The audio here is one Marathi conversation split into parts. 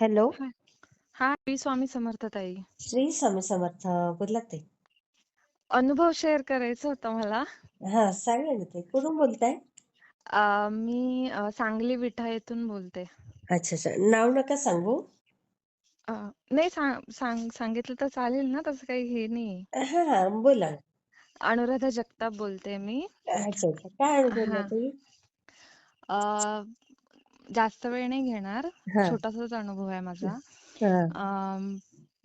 हॅलो. हा हा मी स्वामी समर्थ ताई. श्री स्वामी समर्थ बोला ते अनुभव शेअर करायचा होता मला. हा सांगा ना ते कुठून बोलताय? अ, मी अ, सांगली विठा येथून बोलते. अच्छा अच्छा नाव नका सांगू. अ, नाही सांग सांग सांगितलं तर चालेल ना तसं काही हे नाही हा हा बोला. अनुराधा जगताप बोलते मी. अच्छा अच्छा काय बोलला हा. तुम्ही अ, जास्त वेळ नाही घेणार. छोटासाच अनुभव आहे माझा. हा.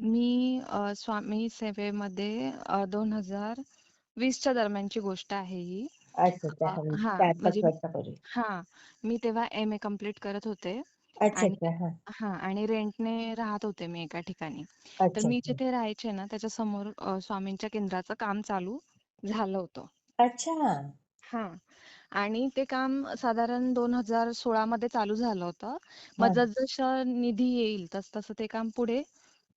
मी अ, स्वामी सेवेमध्ये दोन हजार वीसच्या दरम्यानची गोष्ट आहे ही. अच्छा अच्छा अ, हा हा चार पाच म्हणजे वर्षापूर्वी हा मी तेव्हा एम ए कंप्लीट करत होते. अच्छा आणि अच्छा हा. हा आणि रेंटने राहत होते मी एका ठिकाणी. तर अच्छा मी अच्छा. जिथे राहायचे ना त्याच्यासमोर अ, स्वामींच्या केंद्राचं काम चालू झालं होतं. अच्छा. हा. आणि ते काम साधारण दोन हजार सोळा मध्ये चालू झालं होतं. मग हा. जसजसं निधी येईल तस तसं ते काम पुढे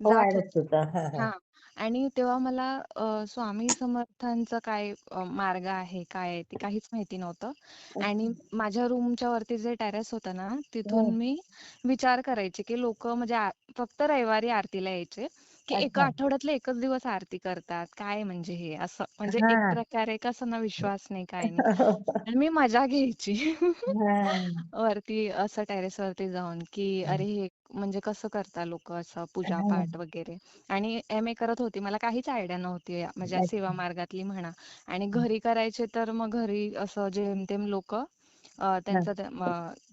जात वाढत होतं. होता. हा हा. हा. आणि तेव्हा मला अ, स्वामी समर्थांचा काय अ, मार्ग आहे काय आहे ते काहीच माहिती नव्हतं. आणि माझ्या रूमच्या वरती जे टेरेस होतं ना हा, तिथून मी विचार करायचे की लोक म्हणजे आ- फक्त रविवारी आरतीला यायचे. की एका अच्छा आठवड्यातले एकच दिवस आरती करतात. काय म्हणजे हे? असं म्हणजे एक हा. प्रकारे कसं ना विश्वास नाही काय नाही. आणि मी मजा घ्यायची. हा. वरती असं टेरेस वरती जाऊन की अरे हे. म्हणजे कसं करता लोक असं पूजा हा. पाठ वगैरे? आणि एम ए करत होती. मला काहीच आयडिया नव्हती. म्हणजे या सेवा अच्छा. मार्गातली म्हणा. आणि घरी करायचे तर मग घरी असं जेमतेम लोक हा. त्यांचं ते-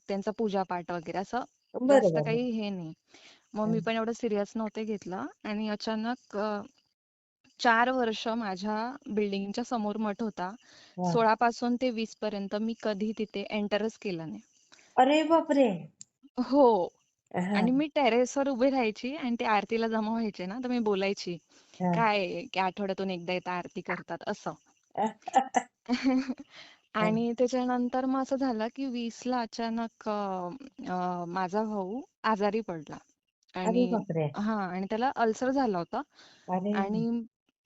त्यांचा पूजा पाठ वगैरे असं जास्त बरोबर. काही हे नाही. मग मी पण एवढं सिरियस नव्हते घेतलं आणि अचानक चार वर्ष माझ्या बिल्डिंगच्या समोर मठ होता. सोळा पासून ते वीस पर्यंत मी कधी तिथे एंटरच केलं नाही. अरे बापरे! हो. आणि मी टेरेसवर उभी राहायची आणि ते आरतीला जमा व्हायचे ना तर मी बोलायची काय की आठवड्यातून एकदा येतं आरती करतात असं. आणि त्याच्यानंतर मग असं झालं की वीसला अचानक माझा भाऊ आजारी पडला. अरे आणि बापरे! हा आणि त्याला अल्सर झाला होता. अरे! आणि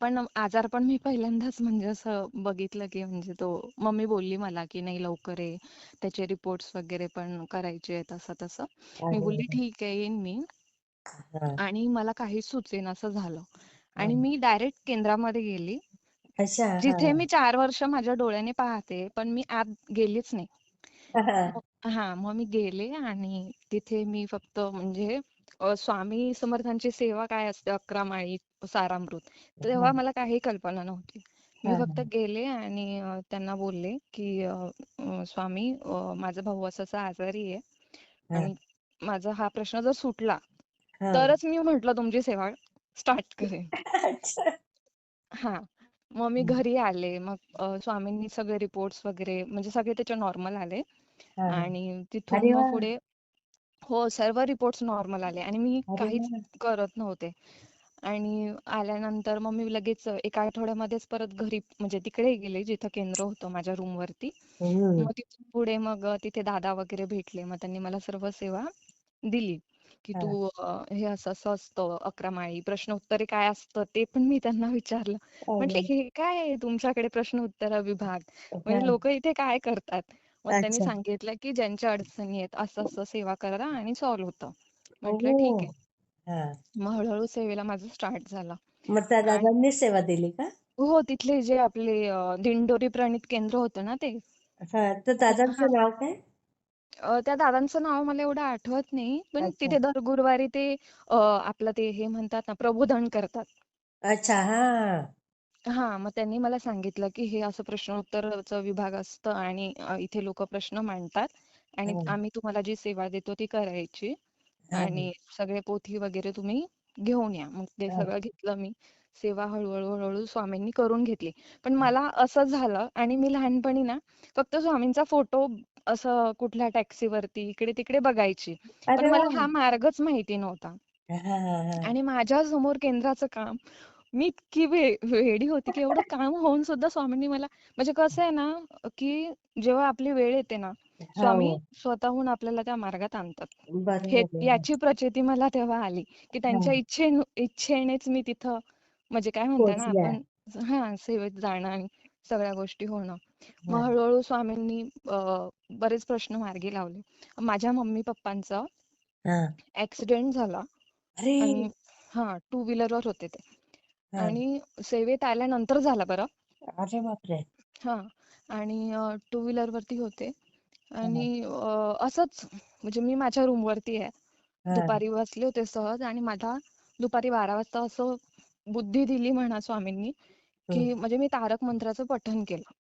पण आजार पण मी पहिल्यांदाच म्हणजे असं बघितलं की म्हणजे तो मम्मी बोलली मला की नाही लवकर ये त्याचे रिपोर्ट्स वगैरे पण करायचे आहेत असं तसं. मी अरे बोलली ठीक आहे येईन मी. हा. आणि मला काहीच सुचेन असं झालं. हा. आणि मी डायरेक्ट केंद्रामध्ये गेली. अच्छा हा. जिथे मी चार वर्ष माझ्या डोळ्याने पाहते पण मी आत गेलीच नाही. हा. मग- हा मग मी गेले आणि तिथे मी फक्त म्हणजे स्वामी समर्थांची सेवा काय असते अकरा माळी सारामृत? तेव्हा मला काही कल्पना नव्हती. मी फक्त गेले आणि त्यांना बोलले की स्वामी माझा भाऊ असं आजारी आहे आणि माझा हा प्रश्न जर सुटला तरच मी म्हंटल तुमची सेवा स्टार्ट करेन. हा मग मी घरी आले. मग स्वामींनी सगळे रिपोर्ट्स वगैरे म्हणजे सगळे त्याचे नॉर्मल आले. आणि तिथून मग? पुढे हो सर्व रिपोर्ट्स नॉर्मल आले आणि मी काहीच करत नव्हते. आणि आल्यानंतर मग मी लगेच एका आठवड्यामध्येच परत घरी म्हणजे तिकडे गेले जिथं केंद्र होतं माझ्या रूम वरती मग तिथून पुढे मग तिथे दादा वगैरे भेटले. मग त्यांनी मला सर्व सेवा दिली की तू हे. असं असं असतं अकरा माळी प्रश्न उत्तरे काय असतं ते पण मी त्यांना विचारलं. म्हटलं हे काय आहे तुमच्याकडे प्रश्न उत्तर विभाग? हा म्हणजे लोक इथे काय करतात? मग त्यांनी सांगितलं की ज्यांच्या अडचणी आहेत असं असं सेवा करा आणि सॉल्व्ह होतं. म्हटलं ठीक आहे. हा. मग हळूहळू सेवेला माझं स्टार्ट झालं. मग त्या दादांनी सेवा दिली का? हो तिथले जे आपले दिंडोरी प्रणित केंद्र होतं ना ते. दादांचं नाव काय? त्या दादांचं नाव मला एवढं आठवत नाही पण तिथे दर गुरुवारी ते आपलं ते हे म्हणतात ना प्रबोधन करतात. अच्छा हा. हा मग त्यांनी मला सांगितलं की हे असं प्रश्न उत्तरचं विभाग असतं आणि अ, इथे लोक प्रश्न मांडतात आणि हा. आम्ही तुम्हाला जी सेवा देतो ती करायची हा आणि सगळे पोथी वगैरे तुम्ही घेऊन या. मग ते हा. सगळं घेतलं मी. सेवा हळूहळू हळूहळू स्वामींनी करून घेतली. पण मला असं झालं आणि मी लहानपणी ना फक्त स्वामींचा फोटो असं कुठल्या टॅक्सीवरती इकडे तिकडे बघायची. पण अरे मला हा मार्गच माहिती नव्हता. हा हा हा. आणि माझ्यासमोर केंद्राचं काम मी इतकी वेडी होती की एवढं काम होऊन सुद्धा स्वामींनी मला म्हणजे कसं आहे ना की जेव्हा आपली वेळ येते ना हा. स्वामी हो स्वतःहून आपल्याला त्या मार्गात आणतात. हे याची प्रचिती मला तेव्हा आली की हा. त्यांच्या इच्छे इच्छेनेच मी तिथं म्हणजे काय म्हणता ना आपण हा सेवेत जाणं आणि सगळ्या गोष्टी होणं. हा मग हळूहळू स्वामींनी बरेच प्रश्न मार्गी लावले. माझ्या मम्मी पप्पांचं हा. ऍक्सिडेंट झाला आणि हा टू व्हीलरवर होते ते. हा आणि सेवेत आल्यानंतर झाला बरं. अरे बापरे! हा. आणि टू व्हीलर वरती होते. आणि असंच म्हणजे मी माझ्या रूम वरती आहे. दुपारी बसले होते सहज आणि मला दुपारी बारा वाजता असं बुद्धी दिली म्हणा स्वामींनी की म्हणजे मी तारक मंत्राचं पठण केलं.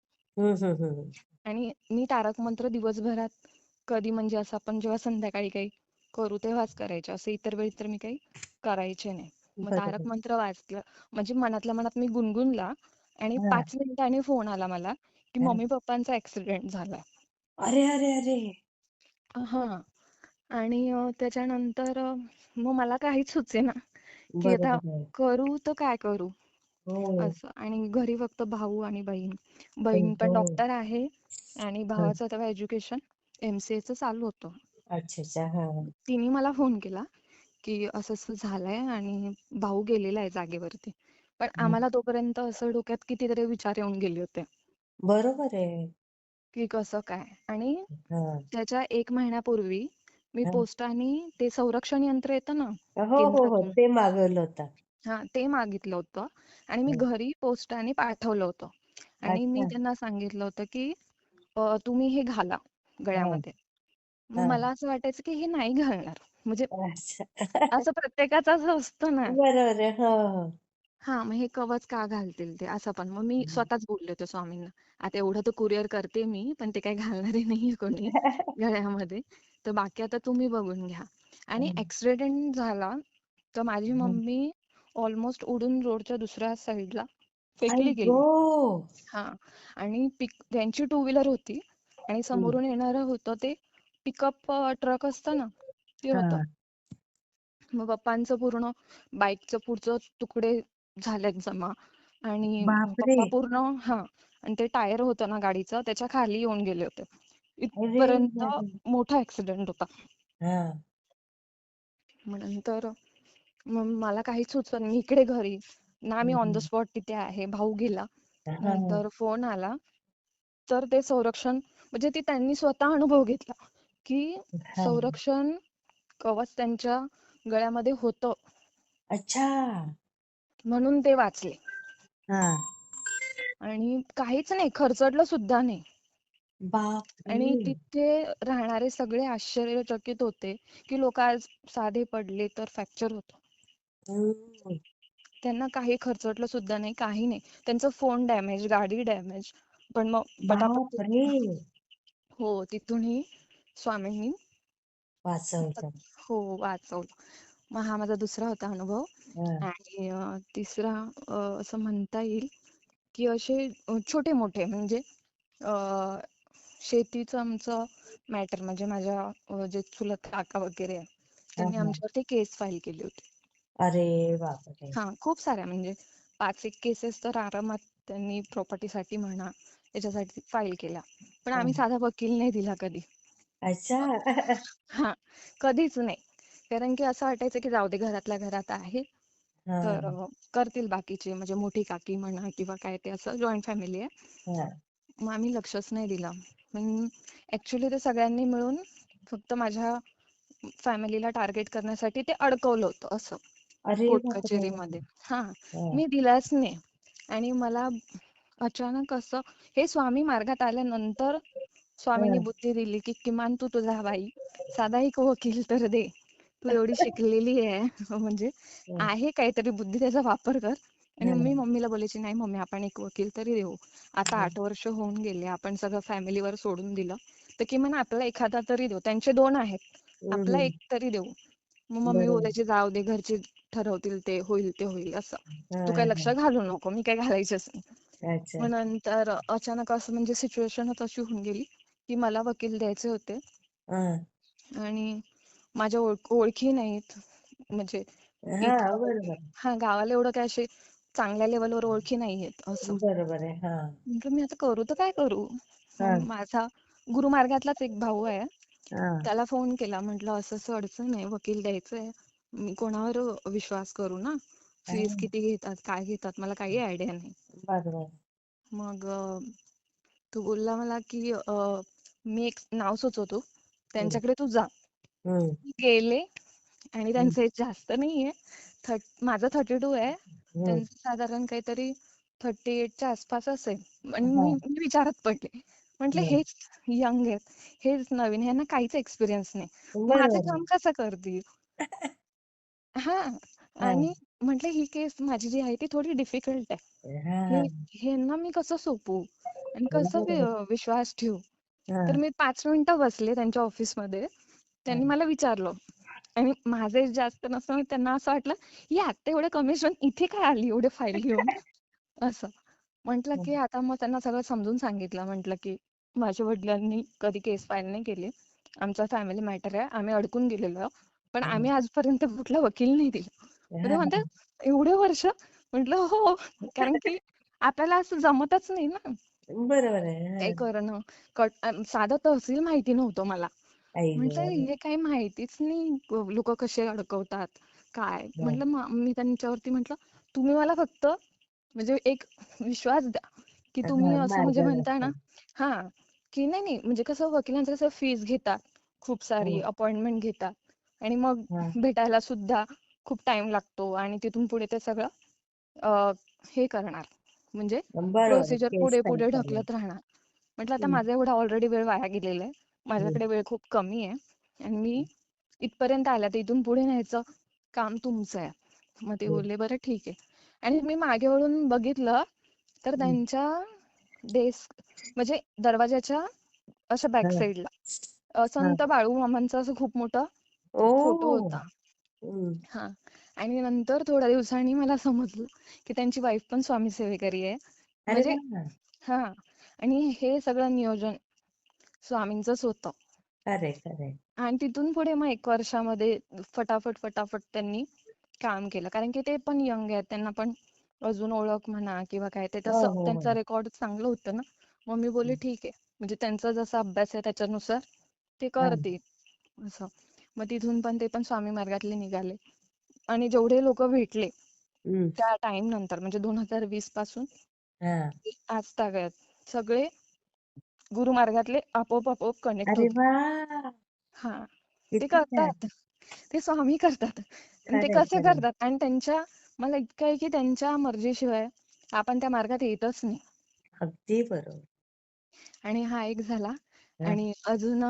आणि मी तारक मंत्र दिवसभरात कधी म्हणजे असं आपण जेव्हा संध्याकाळी काही करू तेव्हाच करायचे. असं इतर वेळी तर मी काही करायचे नाही. मग तारक मंत्र वाचलं म्हणजे मनातल्या मनात मी गुणगुणला आणि पाच मिनिटांनी फोन आला मला की. मम्मी पप्पांचा ऍक्सिडेंट झालाय अरे अरे अरे. हा. आणि त्याच्यानंतर मग मला काहीच सुचेना की आता करू तर काय करू? हो. असं. आणि घरी फक्त भाऊ आणि बहीण. बहीण पण. डॉक्टर आहे आणि हा. भावाचं तेव्हा एज्युकेशन एमसीए चं चालू होतं. तिने मला फोन केला. की असं असं झालंय आणि भाऊ गेलेला आहे जागेवरती. पण. आम्हाला तोपर्यंत असं डोक्यात कितीतरी विचार येऊन गेले होते. बरोबर आहे. की कसं काय? आणि हा. त्याच्या एक महिन्यापूर्वी मी हा. पोस्टाने ते संरक्षण यंत्र येतं ना हो हो हो. केंद्रातून ते मागवलं होतं. हा ते मागितलं होतं आणि मी हा. घरी पोस्टाने पाठवलं होतं. आणि मी अच्छा. त्यांना सांगितलं होतं की अ, तुम्ही हे घाला हा. गळ्यामध्ये. मग हा. मला असं वाटायचं की हे नाही घालणार. म्हणजे अच्छा. असं प्रत्येकाचं असं असतं ना. बरोबर आहे. हो. हो हा मग हे कवच का घालतील ते असं पण. मग मी स्वतःच बोलले होते स्वामींना. आता एवढं तर कुरिअर करते मी पण ते काही घालणारे नाहीये कोणी गळ्यामध्ये. तर बाकी आता तुम्ही बघून घ्या. आणि ऍक्सिडेंट झाला तर माझी मम्मी ऑलमोस्ट उडून रोडच्या दुसऱ्या साईडला आई फेकली गो! गेली हा आणि पिक त्यांची टू व्हीलर होती आणि समोरून येणारं होतं ते पिकअप ट्रक असतं ना ते होतं. मग पप्पांचं पूर्ण बाईकचं पुढचं तुकडे झालेत जमा. आणि बापरे! पप्पा पूर्ण हा. आणि ते टायर होतं ना गाडीचं त्याच्याखाली येऊन गेले होते. अरे इथपर्यंत. मोठा ऍक्सिडेंट होता. हा. मग नंतर मग मला काहीच सुचत नाही मी इकडे घरी. ना मी ऑन द. स्पॉट तिथे आहे भाऊ गेला. हा. नंतर फोन आला. तर ते संरक्षण म्हणजे ते त्यांनी स्वतः अनुभव घेतला की हा. संरक्षण कवच त्यांच्या गळ्यामध्ये होतं. अच्छा. म्हणून ते वाचले. हा. आणि काहीच नाही खरचडलं सुद्धा नाही. आणि तिथे राहणारे सगळे आश्चर्यचकित होते की लोक आज साधे पडले तर फ्रॅक्चर होतं. त्यांना काही खर्चटलं सुद्धा नाही काही नाही. त्यांचा फोन डॅमेज गाडी डॅमेज पण मग पटापट हो तिथूनही स्वामींनी हो वाचवलं मग हा माझा दुसरा होता अनुभव. हा. आणि अं, तिसरा अं, असं म्हणता येईल की असे छोटे मोठे म्हणजे अं, शेतीचं आमचं मॅटर म्हणजे माझ्या अं, जे चुलत काका वगैरे आहे हा त्यांनी हा आमच्यावरती केस फाईल केली होती. अरे बापरे! हा खूप साऱ्या म्हणजे पाच एक केसेस तर आरामात त्यांनी प्रॉपर्टीसाठी म्हणा याच्यासाठी फाईल केल्या. पण हा. आम्ही साधा वकील नाही दिला कधी. अच्छा. हा कधीच नाही. कारण की असं वाटायचं की जाऊ दे घरातल्या घरात आहे. हा. तर अं, करतील बाकीचे म्हणजे मोठी काकी म्हणा किंवा काय ते असं जॉईंट फॅमिली आहे. हा. मग आम्ही लक्षच नाही दिलं. पण ऍक्च्युली ते सगळ्यांनी मिळून फक्त माझ्या फॅमिलीला टार्गेट करण्यासाठी ते अडकवलं होतं असं. अरे कोर्ट बापरे! कचेरीमध्ये. हा हा. मी दिलाच नाही. आणि मला अचानक असं हे स्वामी मार्गात आल्यानंतर स्वामींनी. बुद्धी दिली की किमान तू तुझा बाई साधा एक वकील तर दे. तू एवढी शिकलेली आहे. म्हणजे हा. आहे काहीतरी बुद्धी त्याचा वापर कर. आणि. मी मम्मीला बोलायची नाही मम्मी आपण एक वकील तरी देऊ. आता आठ वर्ष होऊन गेले आपण सगळं फॅमिलीवर सोडून दिलं. तर किमान आपला एखादा तरी देऊ. त्यांचे दोन आहेत. आपला. एक तरी देऊ. मग मम्मी बोलायची जाऊ दे घरचे ठरवतील ते होईल ते होईल असं. तू काय लक्ष घालू नको मी काय घालायचंच नाही. मग नंतर अचानक असं म्हणजे सिच्युएशनच अशी होऊन गेली. की मला वकील द्यायचे होते. आणि माझ्या ओळख नाहीत. म्हणजे हा हा गावाला एवढं काय असे चांगल्या लेवलवर ओळखी नाहीयेत असं. बरोबर आहे हा. मी आता करू तर काय करू? माझा गुरुमार्गातलाच एक भाऊ आहे. त्याला फोन केला म्हटलं असं असं अडचण आहे वकील द्यायचंय. मी कोणावर विश्वास करू ना? फीस. किती घेतात काय घेतात मला काही आयडिया नाही. मग तो बोलला मला की मी एक नाव सुचवतो. त्यांच्याकडे तू जा. गेले आणि त्यांचं एज जास्त नाहीये. थर्ट माझं थर्टी टू आहे. त्यांचं साधारण काहीतरी थर्टी एटच्या आसपास असेल. आणि मी मी विचारात पडले. म्हटलं. हेच यंग आहेत. हेच नवीन ह्यांना काहीच एक्सपिरियन्स नाही. माझं. काम कसं करतील? हा. हा, आणि म्हटलं ही केस माझी जी आहे ती थोडी डिफिकल्ट आहे. ह्यांना मी कसं सोपवू? आणि कसं. विश्वास ठेवू? तर मी पाच मिनिटं बसले त्यांच्या ऑफिसमध्ये. त्यांनी. मला विचारलं. आणि माझे जास्त नसतं त्यांना असं वाटलं ही आत्ता एवढे कमिशन इथे काय आली एवढे फाईल घेऊन? असं. म्हटलं की आता मग त्यांना सगळं समजून सांगितलं. म्हटलं की माझ्या वडिलांनी कधी केस फाईल नाही केली. आमचा फॅमिली मॅटर आहे. आम्ही अडकून गेलेलो. पण आम्ही आजपर्यंत कुठला वकील नाही दिला. म्हणतात एवढे वर्ष? म्हटलं हो. कारण की आपल्याला असं जमतच नाही ना. बरोबर आहे. काही हा. करणं? कट साधं तहसील माहिती नव्हतं मला. आई म्हटलं गं. हे काही माहितीच नाही लोक कसे अडकवतात? काय? म्हटलं म- मी त्यांच्यावरती म्हटलं तुम्ही मला फक्त म्हणजे एक विश्वास द्या की तुम्ही हा, असं म्हणजे म्हणताय ना मार्गदर्शन हा की नाही नाही म्हणजे कसं वकिलांचं कसं फीस घेतात खूप सारी हा, अपॉइंटमेंट घेतात आणि मग हा. भेटायला सुद्धा खूप टाइम लागतो आणि तिथून पुढे ते सगळं अं, हे करणार. म्हणजे. प्रोसिजर पुढे पुढे ढकलत राहणार. म्हटलं आता माझा एवढा ऑलरेडी वेळ वाया गेलेला आहे. माझ्याकडे वेळ खूप कमी आहे. आणि मी इथपर्यंत आल्या तर इथून पुढे न्यायचं काम तुमचं आहे. मग ते बोलले बरं ठीक आहे. आणि मी मागे वळून बघितलं तर. त्यांच्या डेस्क म्हणजे दरवाजाच्या अशा बॅक साईडला. संत बाळू मामांचा असं खूप मोठा फोटो होता. हा. आणि नंतर थोड्या दिवसांनी मला समजलं की त्यांची वाईफ पण स्वामी सेवेकरी आहे. म्हणजे हा. आणि हे सगळं नियोजन स्वामींचंच होतं आणि तिथून पुढे मग एक वर्षामध्ये फटाफट फटाफट त्यांनी काम केलं. कारण की ते पण यंग आहेत. त्यांना पण अजून ओळख म्हणा किंवा काय ते हो तसं हो त्यांचं हो रेकॉर्ड चांगलं होतं ना. मग मी बोलले ठीक आहे. म्हणजे त्यांचा जसा अभ्यास आहे त्याच्यानुसार ते करतील. असं. मग तिथून पण ते पण स्वामी मार्गातले निघाले. आणि जेवढे लोक भेटले त्या टाइम नंतर म्हणजे दोन हजार वीसपासून. आज तागत सगळे गुरुमार्गातले आपोआप आपोआप कनेक्ट होते हा. ते करतात. ते स्वामी करतात. ते कसे करतात? आणि त्यांच्या मला इतकं आहे की त्यांच्या मर्जीशिवाय आपण त्या मार्गात येतच नाही. अगदी बरोबर. आणि हा एक झाला. आणि अजून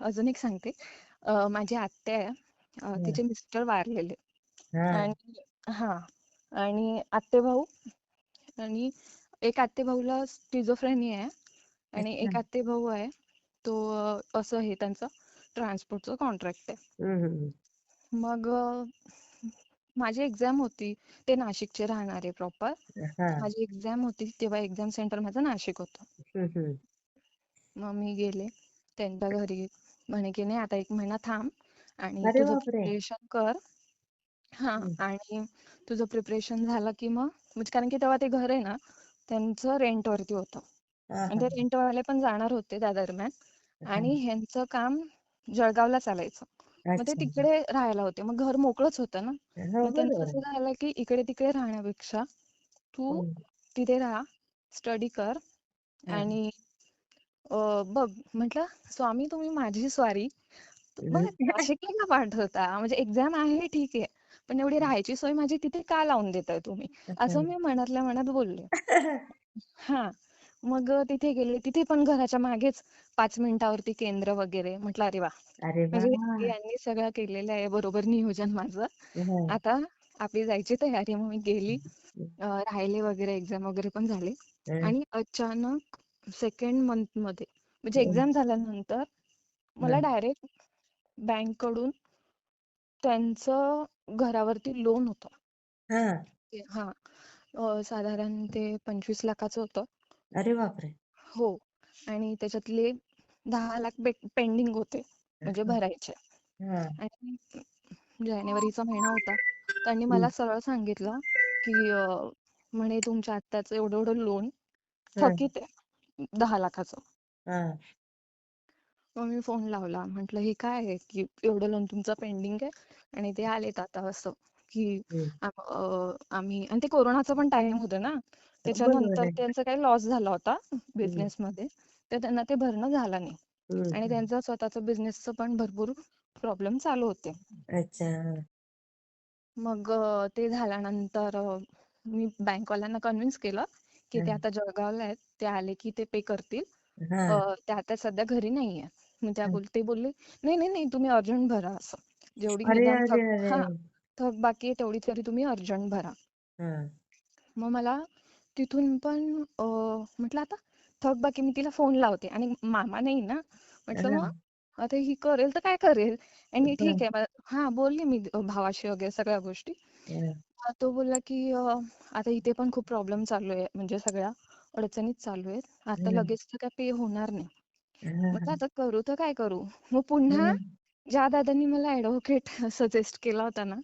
अजून एक सांगते. माझी आत्या आहे. तिचे मिस्टर वारलेले. हा. आणि हा. आणि आत्ते भाऊ. आणि एक आत्ते भाऊला स्किझोफ्रेनी आहे. आणि एक आत्ते भाऊ आहे. तो असं हे त्यांचं ट्रान्सपोर्टचं कॉन्ट्रॅक्ट आहे. मग माझी एक्झाम होती. ते नाशिकचे राहणारे प्रॉपर माझी एक्झाम होती. तेव्हा एक्झाम सेंटर माझं नाशिक होतं. मग मी गेले. त्यांच्या घरी म्हणे की नाही आता एक महिना थांब आणि तुझं प्रिपरेशन कर. हा आणि तुझं प्रिपरेशन झालं की मग म्हणजे कारण की तेव्हा ते घर आहे ना त्यांचं रेंट वरती होतं आणि ते रेंट वाले पण जाणार होते त्या दरम्यान. आणि ह्यांचं काम जळगावला चालायचं. मग ते तिकडे राहायला होते. मग घर मोकळंच होतं ना. हो मग त्यांचं असं झालं की इकडे तिकडे राहण्यापेक्षा तू तिथे राहा स्टडी कर. आणि अं, बघ म्हटलं स्वामी तुम्ही माझी स्वारी. मला नाशिकला का पाठवता? म्हणजे एक्झाम आहे ठीक आहे. पण एवढी राहायची सोय माझी तिथे का लावून देताय तुम्ही? असं मी मनातल्या मनात बोलले. हा. मग तिथे गेले. तिथे पण घराच्या मागेच पाच मिनिटावरती केंद्र वगैरे. म्हटलं अरे वा. अरे वा. म्हणजे यांनी सगळं केलेलं आहे. बरोबर नियोजन माझं. हा, आता आपली जायची तयारी. मग मी गेली. अं, राहिले वगैरे एक्झाम वगैरे पण झाले. हा, आणि अचानक सेकंड मंथमध्ये. म्हणजे एक्झाम झाल्यानंतर मला डायरेक्ट बँककडून त्यांचं घरावरती लोन होतं. हा. हा. साधारण ते पंचवीस लाखाचं होतं. अरे बापरे. हो. आणि त्याच्यातले दहा लाख पेंडिंग होते. म्हणजे भरायचे. हा. आणि जानेवारीचा महिना होता. त्यांनी मला सरळ सांगितलं की म्हणे तुमच्या आत्याचं एवढं एवढं लोन हा, थकीत आहे. दहा लाखाचं. हा, मग मी फोन लावला. म्हटलं हे काय आहे? की एवढं लोन तुमचं पेंडिंग आहे आणि ते आलेत आता असं की हम्म, आम- अं, आम्ही आणि ते कोरोनाचा पण टाइम होतं ना. बरोबर त्याच्यानंतर आहे. त्यांचा काही लॉस झाला होता बिझनेस मध्ये तर त्यांना ते भरणं झालं नाही. आणि त्यांचं स्वतःचं बिझनेसचं पण भरपूर प्रॉब्लेम चालू होते. अच्छा. मग अ, ते झाल्यानंतर अ, मी बँकवाल्यांना कन्व्हिन्स केलं की ते आता जळगावला आहेत ते आले की ते पे करतील. अ, ते आता सध्या घरी नाहीये. मग त्या बोल ते बोलले नाही नाही नाही तुम्ही अर्जंट भरा असं. जेवढी अरे निदान अरे थक अरे. हा बाकी आहे तेवढी तरी तुम्ही अर्जंट भरा. हा. मग मला तिथून पण अ, म्हटलं आता थक बाकी मी तिला फोन लावते. आणि मामा नाही ना म्हटलं हा. मग आता ही करेल तर काय करेल? आणि ठीक आहे हा बोलली मी भावाशी वगैरे सगळ्या गोष्टी. तो बोलला की अ, आता इथे पण खूप प्रॉब्लेम चालू आहे म्हणजे सगळ्या अडचणीत चालू आहेत. आता हा लगेच तर काय पे होणार नाही. म्हटलं आता करू तर काय करू? मग पुन्हा ज्या दादांनी मला ऍडव्होकेट सजेस्ट केला होता ना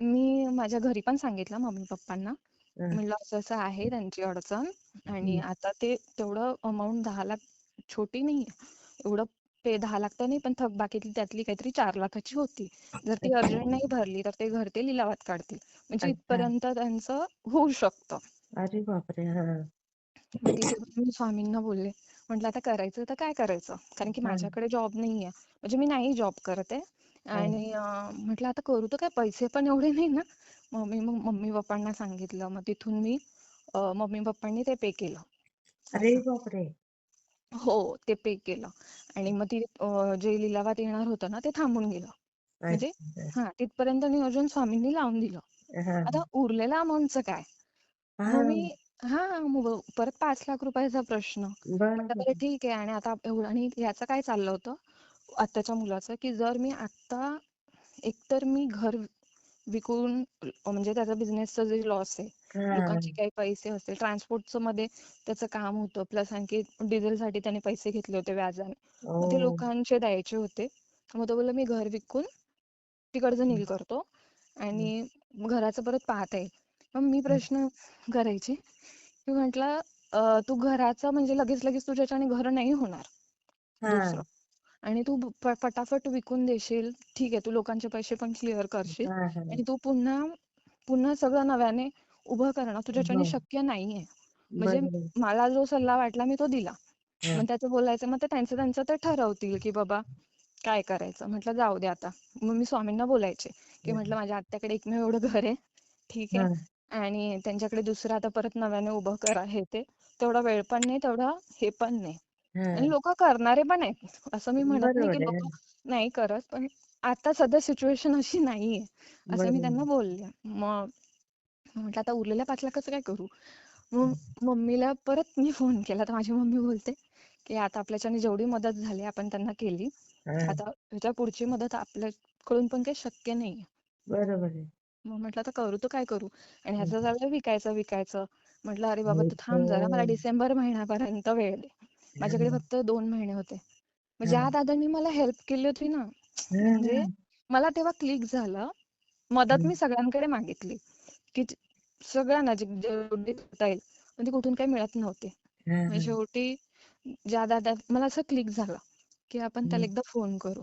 मी माझ्या घरी पण सांगितलं मम्मी पप्पांना म्हणलं असं असं आहे त्यांची अडचण आणि आता ते तेवढं अमाऊंट दहा लाख छोटी नाही एवढं पे दहा लाख तर नाही पण थकबाकीतली त्यातली काहीतरी चार लाखाची होती. जर ती अर्जंट नाही भरली तर ते घर ते लिलावात काढतील. म्हणजे इथपर्यंत त्यांचं होऊ शकतं. अरे बापरे! मी स्वामींना बोलले. म्हटलं आता करायचं तर काय करायचं? कारण की माझ्याकडे जॉब नाहीये. म्हणजे मी नाही जॉब करत. आहे आणि म्हटलं आता करू तर काय? पैसे पण एवढे नाही ना. मग मी मग मम्मी पप्पांना सांगितलं. मग तिथून मी मम्मी पप्पांनी ते पे केलं. अरे बापरे! हो ते पे केलं. आणि मग ती जे लिलावात येणार होतं ना ते थांबून गेलं. म्हणजे हा तिथपर्यंत नियोजन स्वामींनी लावून दिलं. आता उरलेल्या अमाऊंटचं काय? मग मी हा. मग परत पाच लाख रुपयाचा प्रश्न. बरं. ठीक आहे. आणि आता एवढं आणि याचं काय चाललं होतं? आत्ताच्या मुलाचं की जर मी आत्ता एकतर मी घर विकून म्हणजे त्याचा बिझनेसचा जे लॉस आहे लोकांचे काही पैसे असतील ट्रान्सपोर्टचं मध्ये त्याचं काम होतं. प्लस आणखी डिझेलसाठी त्याने पैसे घेतले होते व्याजाने. मग ते लोकांचे द्यायचे होते. मग तो बोलला मी घर विकून तिकडचं नील करतो आणि घराचं परत पाहता येईल. मग मी प्रश्न करायचे. की म्हटलं तू घराचं म्हणजे लगेच लगेच तुझ्याच्याने घर नाही होणार. दुसरं. आणि तू पटापट विकून देशील. ठीक आहे तू लोकांचे पैसे पण क्लिअर करशील आणि तू पुन्हा पुन्हा सगळं नव्याने उभं करणं तुझ्याच्याने शक्य नाहीये. म्हणजे मला जो सल्ला वाटला मी तो दिला. मग त्याचं बोलायचं मग ते त्यांचं त्यांचं ते ठरवतील की बाबा काय करायचं. म्हटलं जाऊ दे आता. मग मी स्वामींना बोलायचे की म्हटलं माझ्या आत्याकडे एकमेव एवढं घर आहे. ठीक आहे. आणि त्यांच्याकडे दुसरं आता परत नव्याने उभं करा हे ते. तेवढा वेळ पण नाही तेवढा हे पण नाही. आणि लोक करणारे पण आहेत. असं मी म्हणत नाही की लोक नाही करत पण आता सध्या सिच्युएशन अशी नाहीये. असं मी त्यांना बोलले. मग म्हटलं आता उरलेल्या पाच लाखाचं काय करू? मग मम्मीला परत मी फोन केला. तर माझी मम्मी बोलते की आता आपल्याच्याने जेवढी मदत झाली आपण त्यांना केली आता ह्याच्या पुढची मदत आपल्याकडून पण काही शक्य नाही बरोबर मग म्हटलं आता करू तर काय करू? आणि ह्याचं झालं विकायचं विकायचं. म्हटलं अरे बाबा तू थांब जरा. मला. डिसेंबर महिन्यापर्यंत वेळ दे. माझ्याकडे फक्त दोन महिने होते. मग ज्या दादांनी मला हेल्प केली होती ना म्हणजे मला तेव्हा क्लिक झालं. मदत मी सगळ्यांकडे मागितली. की सगळ्यांना जे- जेवढी करता येईल पण ती कुठून काही मिळत नव्हते. शेवटी ज्या दादा मला असं क्लिक झालं की आपण त्याला एकदा फोन करू.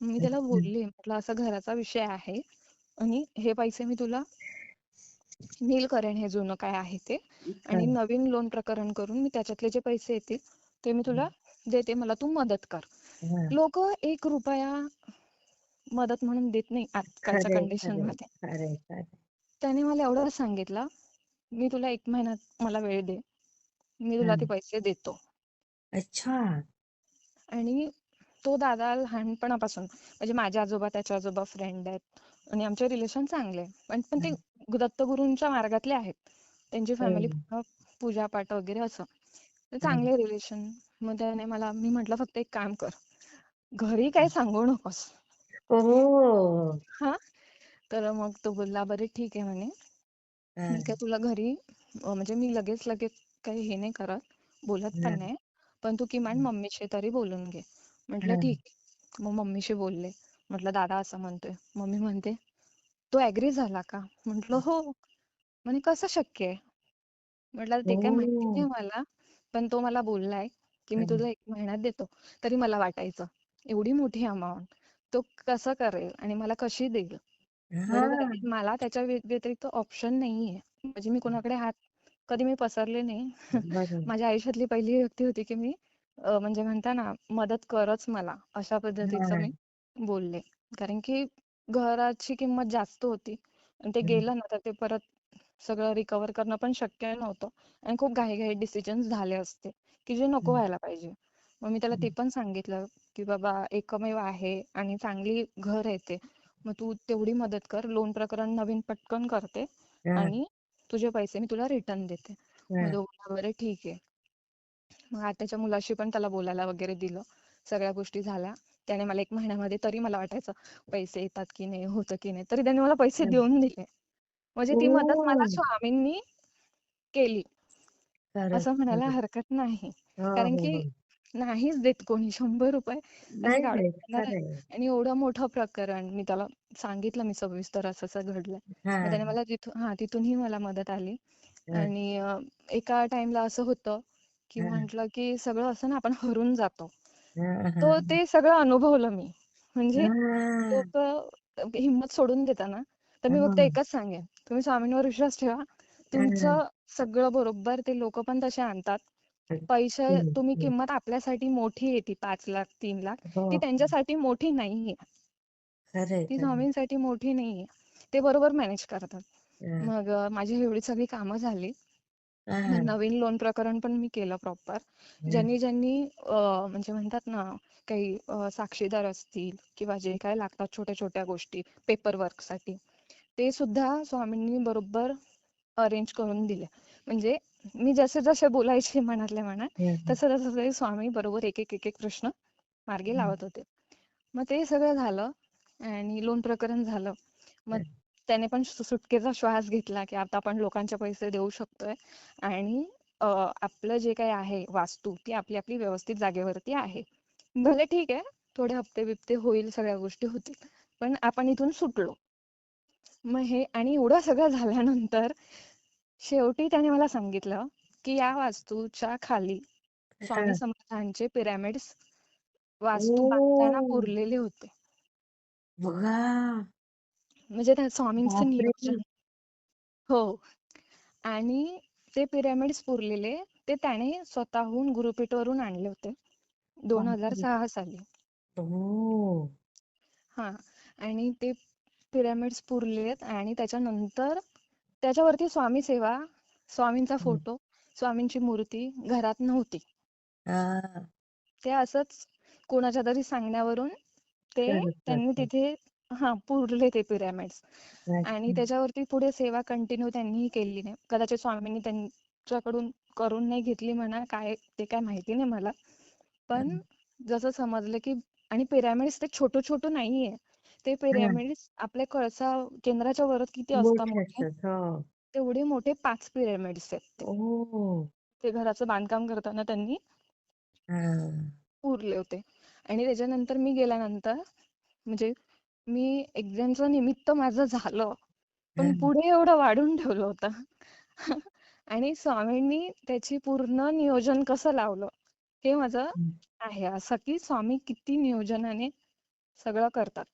मी त्याला बोलले म्हटलं असा घराचा विषय आहे आणि हे पैसे मी तुला नील करेन हे जुनं काय आहे ते. आणि नवीन लोन प्रकरण करून मी त्याच्यातले जे पैसे येतील ते मी तुला देते मला तू मदत कर. लोक एक रुपया मदत म्हणून देत नाही आजकालच्या कंडिशनमध्ये त्याने मला एवढं सांगितलं मी तुला एक महिन्यात मला वेळ दे. मी तुला ते पैसे देतो. अच्छा. आणि तो दादा लहानपणापासून म्हणजे माझे आजोबा त्याचे आजोबा फ्रेंड आहेत. आणि आमचे रिलेशन चांगले. पण पण ते दत्तगुरूंच्या मार्गातले आहेत. त्यांची फॅमिली. पूजा पाठ वगैरे असं. चांगले रिलेशन मग त्याने मला मी म्हटलं फक्त एक काम कर. घरी काय सांगू नकोस. हा? तर मग तो बोलला बरे ठीक आहे म्हणे. मी काय तुला घरी म्हणजे मी लगेच लगेच काही हे नाही करत बोलत पण नाही. पण तू किमान मम्मीशी तरी बोलून घे. म्हटलं. ठीक. मग मम्मीशी बोलले. म्हटलं दादा असं म्हणतोय. मम्मी म्हणते तो ऍग्री झाला का? म्हटलं हो. म्हणे कसं शक्य आहे? म्हटलं ते काय माहिती नाही मला. पण तो मला बोललाय की मी तुला एक महिन्यात देतो तरी मला वाटायचं एवढी मोठी अमाऊंट तो कसं करेल आणि मला कशी देईल? मला त्याच्या व्य- व्यतिरिक्त ऑप्शन नाहीये. म्हणजे मी कोणाकडे हात कधी मी पसरले नाही. माझ्या आयुष्यातली पहिली व्यक्ती होती की मी म्हणजे म्हणता ना मदत करच मला अशा पद्धतीचं मी बोलले. कारण की घराची किंमत जास्त होती. आणि ते. गेलं ना तर ते परत सगळं रिकव्हर करणं पण शक्य नव्हतं. आणि खूप घाईघाई डिसिजन झाले असते की जे नको. व्हायला पाहिजे. मग मी त्याला ते. पण सांगितलं की बाबा एकमेव आहे आणि चांगली घर आहे ते. मग तू तेवढी मदत कर लोन प्रकरण नवीन पटकन करते आणि तुझे पैसे मी तुला रिटर्न देते. बरं ठीक आहे. मग आत्याच्या मुलाशी पण त्याला बोलायला वगैरे दिलं. सगळ्या गोष्टी झाल्या. त्याने मला एक महिन्यामध्ये तरी मला वाटायचं पैसे येतात की नाही होतं की नाही? तरी त्याने मला पैसे. देऊन दिले. म्हणजे ती मदत मला ओह! स्वामींनी केली असं म्हणायला. हरकत नाही हो, कारण हो, की हो. नाहीच देत कोणी शंभर रुपये. आणि एवढं मोठं प्रकरण मी त्याला सांगितलं मी सविस्तर असं असं घडलंय मग त्याने हां, मला तिथून हा तिथूनही मला मदत आली हां, आणि एका टाइमला असं होतं की हां, म्हटलं की सगळं असं ना आपण हरून जातो हां, तो हां. ते सगळं अनुभवलं मी म्हणजे हां. लोक हिंमत सोडून देताना तर मी फक्त हो. एकच सांगेन तुम्ही स्वामींवर विश्वास ठेवा. तुमचं सगळं बरोबर ते लोक पण तसे आणतात. पैसे तुम्ही. किंमत आपल्यासाठी मोठी आहे ती पाच लाख तीन लाख. हो. ती त्यांच्यासाठी मोठी नाहीये. ती. स्वामींसाठी मोठी नाहीये. ते बरोबर मॅनेज करतात. मग माझी एवढी सगळी कामं झाली. नवीन लोन प्रकरण पण मी केलं प्रॉपर. ज्यांनी ज्यांनी म्हणजे म्हणतात ना काही साक्षीदार असतील किंवा जे काय लागतात छोट्या छोट्या गोष्टी पेपर वर्कसाठी. ते सुद्धा स्वामींनी बरोबर अरेंज करून दिले म्हणजे मी जसे जसे बोलायचे मनातल्या मनात तसं तसं ते स्वामी बरोबर एक एक एक एक प्रश्न मार्गी लावत होते. मग ते सगळं झालं आणि लोन प्रकरण झालं. मग. त्याने पण सुटकेचा श्वास घेतला की आता आपण लोकांचे पैसे देऊ शकतोय आणि आपलं जे काही आहे वास्तू ती आपली आपली व्यवस्थित जागेवरती आहे. भले ठीक आहे थोडे हप्ते बिप्ते होईल सगळ्या गोष्टी होतील. पण आपण इथून सुटलो. मग हे आणि एवढं सगळं झाल्यानंतर शेवटी त्याने मला सांगितलं की या वास्तूच्या खाली स्वामी. समर्थांचे पिरॅमिड्स वास्तू बांधताना! पुरलेले होते बघा. म्हणजे त्या स्वामींचं! नियोजन हो आणि ते पिरॅमिड्स पुरलेले ते त्याने स्वतःहून गुरुपीठवरून आणले होते दोन हजार! सहा साली! हा आणि ते पिरॅमिड्स पुरलेत आणि त्याच्यानंतर त्याच्यावरती स्वामी सेवा स्वामींचा. फोटो स्वामींची मूर्ती घरात नव्हती. ते असंच कोणाच्या तरी सांगण्यावरून ते त्यांनी. तिथे हा पुरले ते पिरॅमिड्स आणि. त्याच्यावरती पुढे सेवा कंटिन्यू त्यांनीही केली नाही कदाचित स्वामींनी त्यांच्याकडून करून नाही घेतली म्हणा काय ते काय माहिती नाही मला पण. जसं समजलं की आणि पिरॅमिड्स ते छोटं छोटं नाहीये ते. पिरॅमिड्स आपल्या कळसा केंद्राच्या वर किती असतात मोठे. तेवढे मोठे पाच पिरॅमिड्स आहेत ते! ते घराचं बांधकाम करताना त्यांनी. पुरले होते आणि त्याच्यानंतर मी गेल्यानंतर म्हणजे मी एक्झामचं निमित्त माझं झालं पण. पुढे एवढं वाढून ठेवलं होतं आणि स्वामींनी त्याची पूर्ण नियोजन कसं लावलं हे माझं. आहे असं की स्वामी किती नियोजनाने सगळं करतात